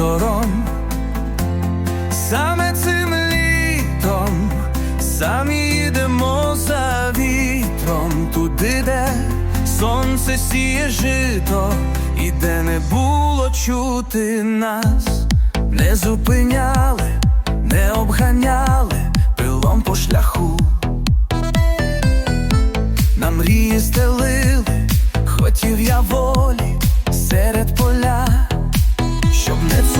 сторон. Саме цим літом самі їдемо за вітром туди, де сонце сіє жито, і де не було чути нас, не зупиняли, не обганяли пилом по шляху. На мрії стелили, хотів я волі серед поля, Щоб не